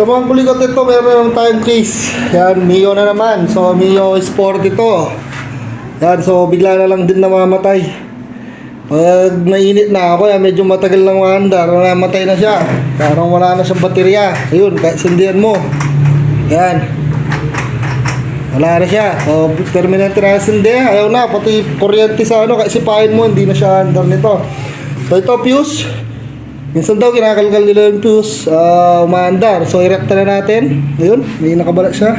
Mga kulikot ito, meron tayong case. Yan, Mio na naman. So, Mio Sport ito. Yan, so bigla na lang din namamatay. Pag nainit na ako, yan, medyo matagal lang maandar, namatay na siya. Parang wala na siyang baterya. Ayun, kahit sindihan mo. Yan. Wala na siya. So, permanente na sindi. Ayaw na, pati kuryente sa ano, kahit sipahin mo, hindi na siya andar nito. So, ito, fuse. Minsan daw kinakalkal nila yung fuse, uh, umaandar. So, irekta na natin. Ayun, may nakabalat siya.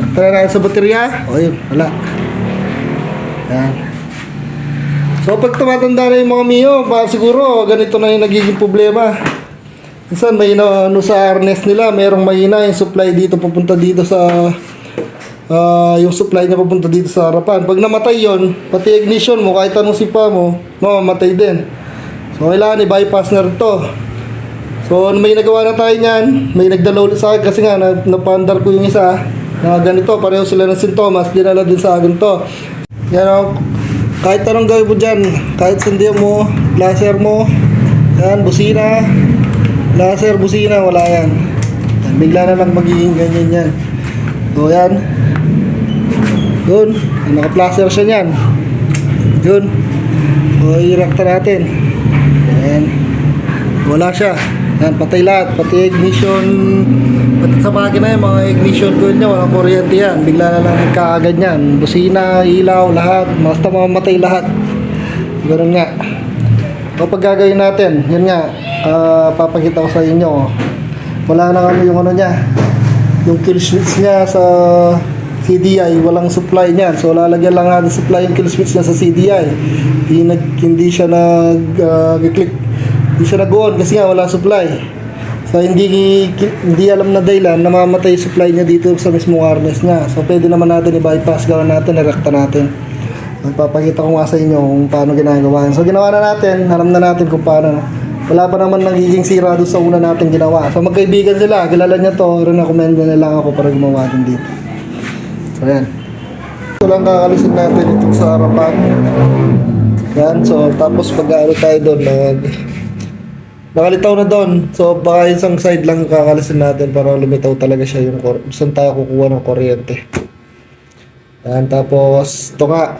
Irekta na natin sa baterya. O, ayun, wala. Yan. So, pag tumatanda na yung mga Mio, pa siguro ganito na yung nagiging problema. Minsan may na, ano sa harness nila, merong mahina yung supply dito papunta dito sa ah, yung supply niya papunta dito sa harapan. Pag namatay yon, pati ignition mo, kahit anong sipa mo, mamamatay din. So, kailangan i-bypass na rin to. So, may nagawa na tayo niyan. May nagdala ulit sa akin kasi nga, na, napandar ko yung isa na ganito. Pareho sila ng sintomas. Dinala din sa akin to. Yan o. Kahit anong gawin mo dyan. Kahit sindihan mo, laser mo, yan, busina, laser, busina, wala yan. yan bigla na lang magiging ganyan yan. So, yan. Yun. Naka-plaster siya niyan. Yun. So, i-recta natin. Yan. Wala siya. Yan, patay lahat. Pati ignition. Pati sa makina yan, mga ignition ko niya, walang kuryente yan. Bigla na lang kaagad yan. Busina, ilaw, lahat. Basta mamamatay lahat. Ganun nga. Kapag gagawin natin, yun nga, ah, papakita ko sa inyo. Wala na ano yung ano niya. Yung kill switch niya sa CDI, walang supply niyan. So lalagyan lang natin supply yung kill switch niya sa CDI. Hindi, nag, hindi siya nag-click. hindi siya nag-on kasi nga wala supply. So hindi hindi alam na dahilan namamatay yung supply niya dito sa mismong harness niya. So pwede naman natin i-bypass gawin natin, i-recta natin. Magpapakita ko nga sa inyo kung paano ginagawa. So ginawa na natin, alam na natin kung paano. Wala pa naman nagiging sira doon sa una natin ginawa. So magkaibigan sila, kilala niya to, recommend na lang ako para gumawa din dito. So yan. Ito lang kakalisin natin ito sa harapan. Yan, so tapos pag-ano tayo doon, nag... Nakalitaw na doon. So baka isang side lang kakalisin natin para lumitaw talaga siya yung kor- saan tayo kukuha ng kuryente. Yan, tapos ito nga.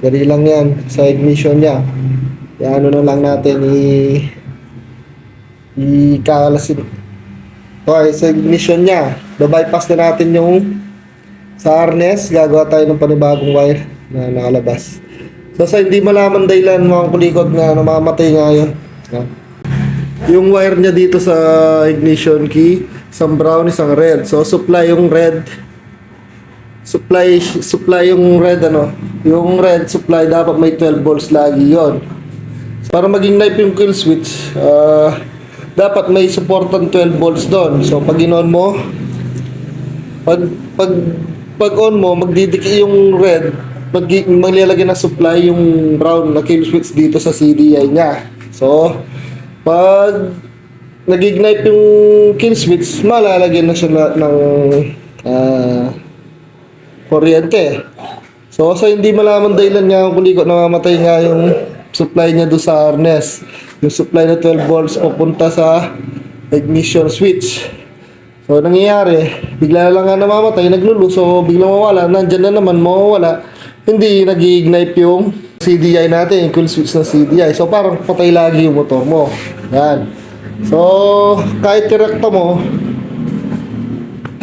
Dali lang yan sa ignition niya. Yan, ano na lang natin i i-kakalasin. Okay, sa ignition niya. bypass na natin yung sa harness. Gagawa tayo ng panibagong wire na nakalabas. So sa hindi malaman dahilan mga kulikot na namamatay nga yun. Yung wire niya dito sa ignition key, isang brown, isang red. So supply yung red supply supply yung red ano yung red supply dapat may 12 volts lagi yon para maging knife yung kill switch ah, dapat may supportan 12 volts doon so pag in-on mo pag pag pag on mo magdidiki yung red mag maglalagay ng supply yung brown na kill switch dito sa CDI niya so pag nag-ignite yung kill switch malalagyan na siya na, ng ah, kuryente. So, sa hindi malaman dahilan nga kung kuliko namamatay nga yung supply niya doon sa harness. Yung supply na 12 volts papunta sa ignition switch. So, nangyayari, bigla na lang nga namamatay, naglulu. So, biglang mawala, nandyan na naman, mawawala. Hindi nag-ignite yung CDI natin, yung cool switch ng CDI. So, parang patay lagi yung motor mo. Yan. So, kahit direkta mo,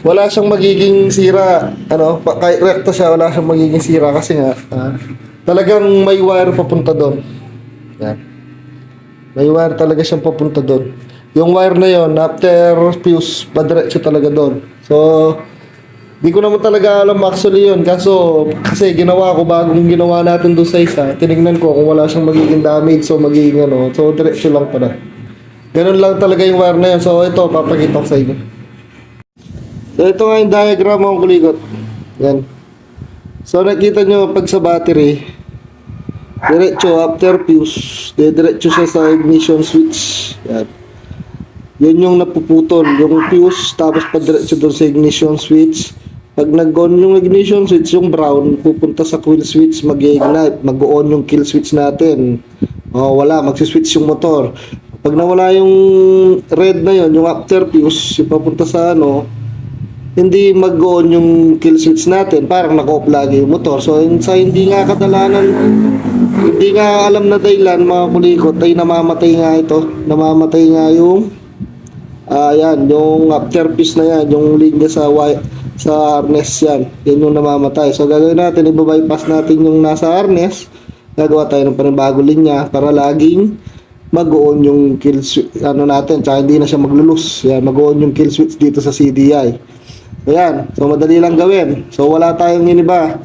wala siyang magiging sira ano kahit recto siya wala siyang magiging sira kasi nga ah, talagang may wire papunta doon yan may wire talaga siyang papunta doon yung wire na yon after fuse padiretso talaga doon so di ko naman talaga alam actually yun kaso kasi ginawa ko bagong ginawa natin doon sa isa tinignan ko kung wala siyang magiging damage so magiging ano so diretso lang pala ganun lang talaga yung wire na yun so ito papakita ko sa inyo So ito nga yung diagram mga kuligot. Yan. So nakita nyo pag sa battery, diretso after fuse, diretso siya sa ignition switch. Yan. Yan yung napuputol, yung fuse tapos padiretso doon sa ignition switch. Pag nag-on yung ignition switch, yung brown, pupunta sa kill switch, mag-ignite, mag-on yung kill switch natin. Oh, wala, magsiswitch yung motor. pag nawala yung red na yon yung after fuse, yung papunta sa ano, hindi mag-on yung kill switch natin. Parang naka-off lagi yung motor. So, yun- sa hindi nga kadalanan, hindi nga alam na dahilan mga kulikot, ay namamatay nga ito. Namamatay nga yung, ah yan, yung after fuse na yan, yung linya sa wire, sa harness yan. Yan yung namamatay. So, gagawin natin, ibabypass natin yung nasa harness. Gagawa tayo ng panibagong linya para laging mag-on yung kill switch ano natin tsaka hindi na siya maglulus yan mag-on yung kill switch dito sa CDI ayan so madali lang gawin so wala tayong iniba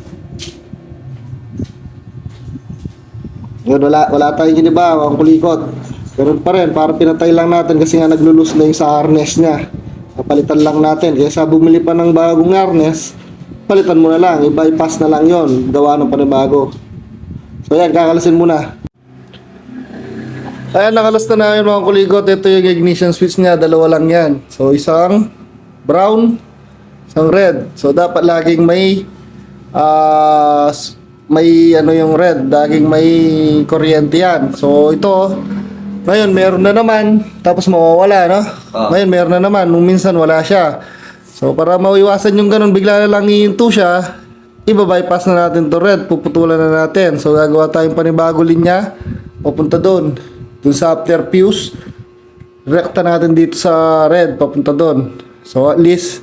yun wala, wala tayong iniba ang kulikot ganun pa rin para pinatay lang natin kasi nga naglulus na yung sa harness niya papalitan lang natin kaya sa bumili pa ng bagong harness palitan mo na lang i-bypass na lang yon gawa ng panibago so yan kakalasin muna Ayan, nakalasta na yun mga kuligot. Ito yung ignition switch niya. Dalawa lang yan. So, isang brown, isang red. So, dapat laging may s- may ano yung red. Laging may kuryente yan. So, ito, ngayon meron na naman. Tapos mawawala, no? Ah. Ngayon meron na naman. Nung minsan wala siya. So, para maiwasan yung ganun, bigla na lang iinto siya. Iba-bypass na natin to red. Puputulan na natin. So, gagawa tayong panibago linya. Papunta doon. Doon sa after fuse. Rekta natin dito sa red. Papunta doon. So, at least,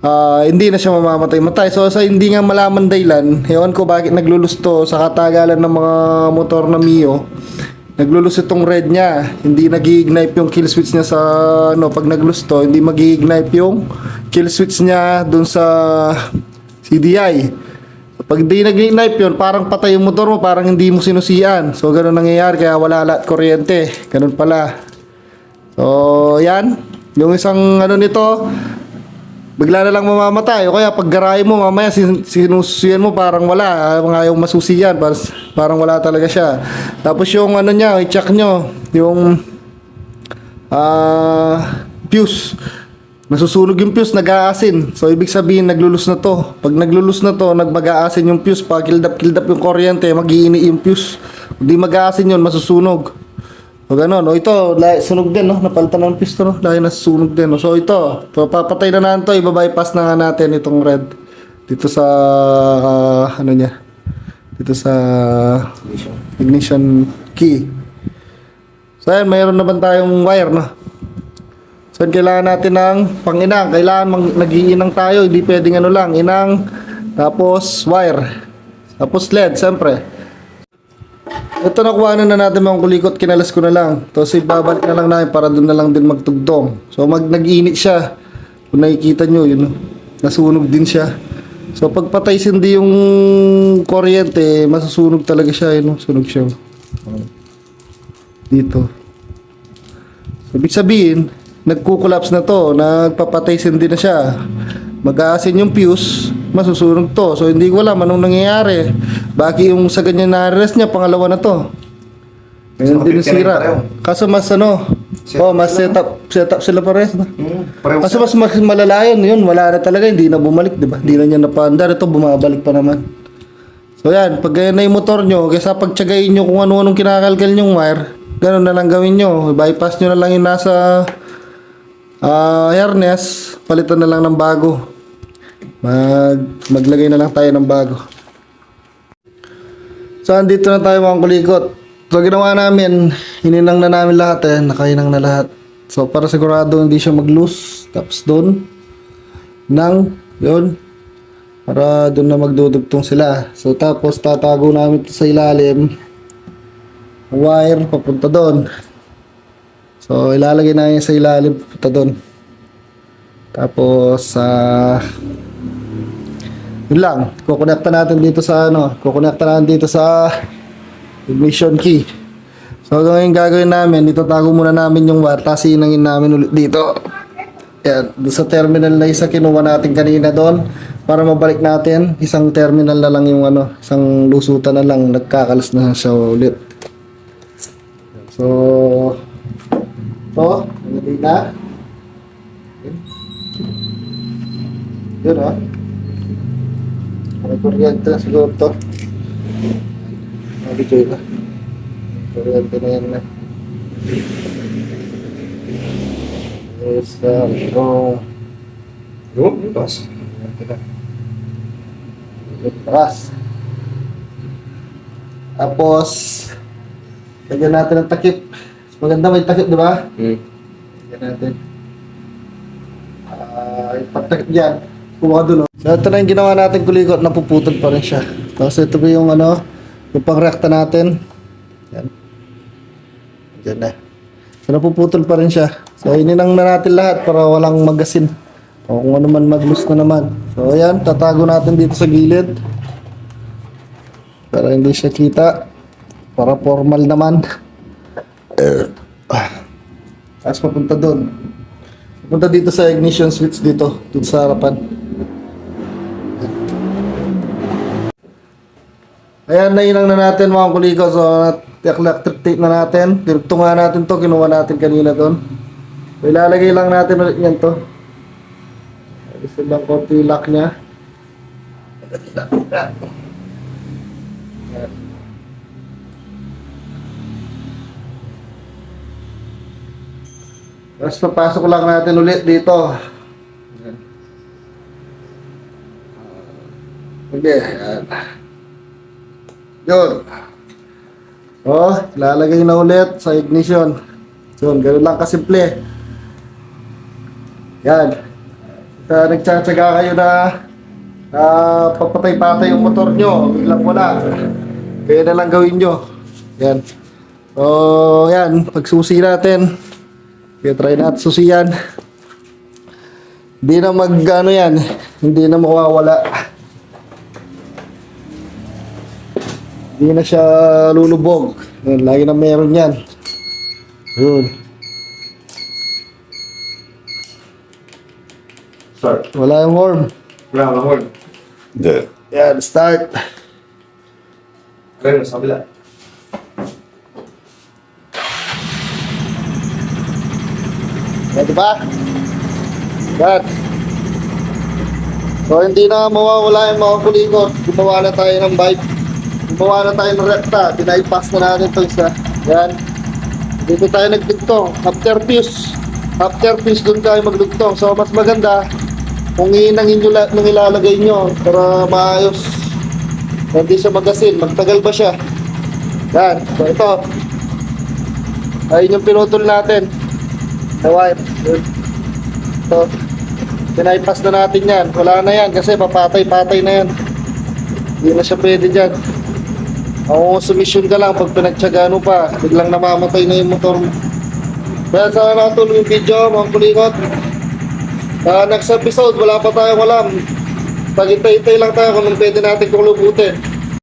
ah, hindi na siya mamamatay-matay. So, sa hindi nga malaman dahilan, ewan ko bakit naglulus to sa katagalan ng mga motor na Mio. Naglulus itong red niya. Hindi nag-ignite yung kill switch niya sa ano, pag naglus to, hindi mag-ignite yung kill switch niya dun sa CDI. Pag di nag-ignite yun, parang patay yung motor mo, parang hindi mo sinusian. So, ganun nangyayari, kaya wala lahat kuryente. Ganun pala. So, yan. Yung isang ano nito, bigla na lang mamamatay. O kaya pag garahe mo, mamaya sin- sinusuyan mo, parang wala. Mga yung masusiyan, parang, parang wala talaga siya. Tapos yung ano niya, i-check nyo, yung ah fuse. Nasusunog yung fuse, nag-aasin. So, ibig sabihin, naglulus na to. Pag naglulus na to, nagmag-aasin yung fuse. Pag kildap-kildap yung kuryente, mag-iini yung fuse. Kung di mag-aasin yun, masusunog. O gano'n. O ito, sunog din, no? Napalitan ng to, no? Lagi nasusunog din, no? So, ito, papatay na natin to. Ibabypass na nga natin itong red. Dito sa, ah, ano niya? Dito sa ignition key. So, ayan, mayroon naman tayong wire, no? So, kailangan natin ng panginang. Kailangan mag, nag-iinang tayo. Hindi pwedeng ano lang. Inang, tapos wire. Tapos LED, siyempre. Ito nakuha na na natin mga kulikot. Kinalas ko na lang. Tapos ibabalik na lang namin para doon na lang din magtugtong. So, mag nag-init siya. Kung nakikita nyo, yun. Nasunog din siya. So, pag patay hindi yung kuryente, masusunog talaga siya. Yun, sunog siya. Dito. Ibig sabihin, nagkukulaps na to, nagpapatay sindi na siya. Mag-aasin yung fuse, masusunog to. So hindi ko alam anong nangyayari. Bakit yung sa ganyan na rest niya, pangalawa na to. Ngayon So, din mapipilitan sira. pareho. Kaso mas ano, Set oh, mas set up, set up sila pares na. Pareho Kaso mas, mas malala yun, yun, wala na talaga, hindi na bumalik, di ba? Hindi na niya napaandar, ito bumabalik pa naman. So yan, pag ganyan na yung motor nyo, kaysa pagtsagayin nyo kung ano-anong kinakalkal yung wire, ganun na lang gawin nyo. Bypass nyo na lang yung nasa ah harness, palitan na lang ng bago. Mag, maglagay na lang tayo ng bago. So, andito na tayo mga kulikot. So, ginawa namin, hininang na namin lahat eh, nakahinang na lahat. So, para sigurado hindi siya mag-loose. Tapos doon, nang, yun, para doon na magdudugtong sila. So, tapos tatago namin ito sa ilalim. Wire, papunta doon. So, ilalagay namin sa ilalim, papunta doon. Tapos, ah, yun lang, kukonekta natin dito sa ano, kukonekta natin dito sa ignition key. So ngayon gagawin namin, dito tago muna namin yung wire, tapos inangin namin ulit dito. Yan, sa terminal na isa kinuha natin kanina doon para mabalik natin, isang terminal na lang yung ano, isang lusutan na lang, nagkakalas na siya ulit. So, to, nalagay na. Yun ah. Kuryente na siguro to. Nabidyo na. Kuryente na yan na. Is, uh, boss. Takas. Tapos, lagyan natin ng takip. Maganda may takip, di ba? Hmm. Lagyan natin. Ah, yung pagtakip dyan. Kuha ka dun, oh. So, ito na yung ginawa natin kulikot. Napuputol pa rin siya. Tapos, ito pa yung ano, yung pangrekta natin. Yan. Yan na. So, napuputol pa rin siya. So, ininang na natin lahat para walang magasin. O kung ano man maglus na naman. So, ayan. Tatago natin dito sa gilid. Para hindi siya kita. Para formal naman. Tapos papunta doon. Papunta dito sa ignition switch dito. Dito sa harapan. Ayan, nainang na natin mga kuligo. So, electric tape na natin. Tinugtungan natin to. Kinuha natin kanina doon. So, ilalagay lang natin ulit yan to. Gusto lang konti lock niya. Tapos papasok lang natin ulit dito. Hindi, ayan. Yun. Oh, lalagay na ulit sa ignition. Yun, ganun lang kasimple. Yan. Sa nagtsatsaga kayo na ah, papatay-patay yung motor nyo, biglang wala. Kaya na lang gawin nyo. Yan. So, yan. Pagsusi natin. Kaya try natin susiyan. Hindi na mag, ano yan, hindi na mawawala. Hindi na siya lulubog. Yan, lagi na meron yan. Yun. Start. Wala yung worm. Wala, wala, wala. Yan, start. Kaya sa kabila. Di ba? Yan. So, hindi na mawawala yung mga kulikot. Gumawa na tayo ng bike. Gumawa na tayo ng rekta. Pinaipass na natin ito isa. Yan. Dito tayo nagdugtong. After fuse. After fuse, doon tayo magdugtong. So, mas maganda kung iinangin nyo lahat ng ilalagay nyo para maayos. Hindi siya magasin. Magtagal ba siya? Yan. So, ito. Ayun yung pinutol natin. The wire. Yun. So, pinaipas na natin yan. Wala na yan kasi papatay-patay na yan. Hindi na siya pwede dyan. Ako sumisyon ka lang pag pinagtsaga mo pa. Biglang namamatay na yung motor mo. Kaya sana natuloy yung video, mga kulikot. Ah, next episode, wala pa tayong alam. Pag-itay-itay lang tayo kung pwede natin kulubutin.